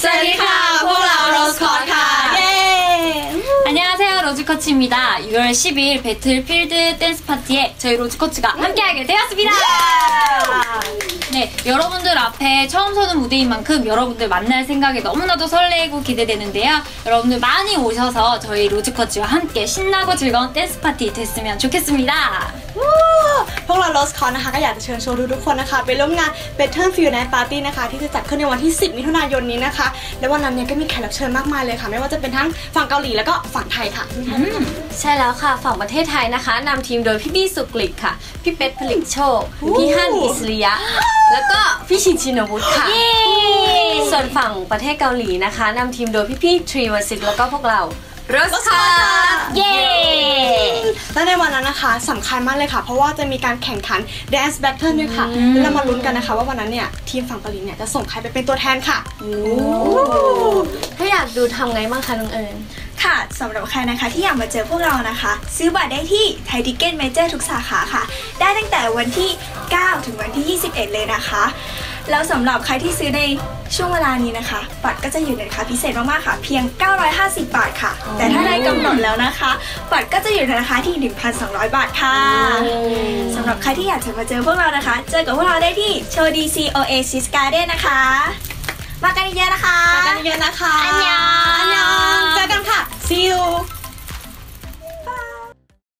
사리카 보라 로스컷 카. 예. 안녕하세요 로즈커치입니다. 6월 10일 배틀필드 댄스 파티에 저희 로즈커치가 음. 함께하게 되었습니다. 예. 네 여러분들 앞에 처음 서는 무대인 만큼 여러분들 만날 생각에 너무나도 설레고 기대되는데요. 여러분들 많이 오셔서 저희 로즈커치와 함께 신나고 즐거운 댄스 파티 됐으면 좋겠습니다. พวกเรา Rose Con นะคะ ก็อยากจะเชิญชวนทุกๆคนนะคะ ไปร่วมงาน Better Feel Night Party นะคะ ที่จะจัดขึ้นในวันที่ 10 มิถุนายนนี้นะคะ และวันนั้นเนี่ยก็มีแขกรับเชิญมากมายเลยค่ะ ไม่ว่าจะเป็นทั้งฝั่งเกาหลีแล้วก็ฝั่งไทยค่ะ ใช่แล้วค่ะ ฝั่งประเทศไทยนะคะนำทีมโดยพี่บี้สุกฤตค่ะ พี่เป็ดผลิตโชค พี่ฮั่นอิสริยะ แล้วก็พี่ชินชินวุฒิค่ะ ส่วนฝั่งประเทศเกาหลีนะคะนำทีมโดยพี่พี่ทรีวสิกแล้วก็พวกเราโรสค่ะ예และในวันนั้นนะคะสำคัญมากเลยค่ะ เพราะว่าจะมีการแข่งขัน Dance Battle ด้วยค่ะแล้วเรามาลุ้นกันนะคะ ว่าวันนั้นเนี่ยทีมฝั่งเกาหลีเนี่ยจะส่งใครไปเป็นตัวแทนค่ะถ้าอยากดูทำไงบ้างคะน้องเอิญค่ะสำหรับใครนะคะที่อยากมาเจอพวกเรานะคะ ซื้อบัตรได้ที่ไทยทิเก็ตเมเจอร์ทุกสาขาค่ะ ได้ตั้งแต่วันที่ 9 ถึงวันที่ 21 เลยนะคะ แล้วสำหรับใครที่ซื้อในช่วงเวลานี้นะคะ บัตรก็จะอยู่ในราคาพิเศษมากๆค่ะ เพียง 950 บาทค่ะ แต่ถ้าได้กำ หนดแล้วนะคะ บัตรก็จะอยู่ในราคาที่ 1,200 บาทค่ะสำหรับใครที่อยากจะมาเจอพวกเรานะคะ เจอกับพวกเราได้ที่โชว์ DC Oasis Garden นะคะ มากันเยอะๆนะคะ มากันเยอะๆนะคะ อันยองอันยองเจอกันค่ะ see you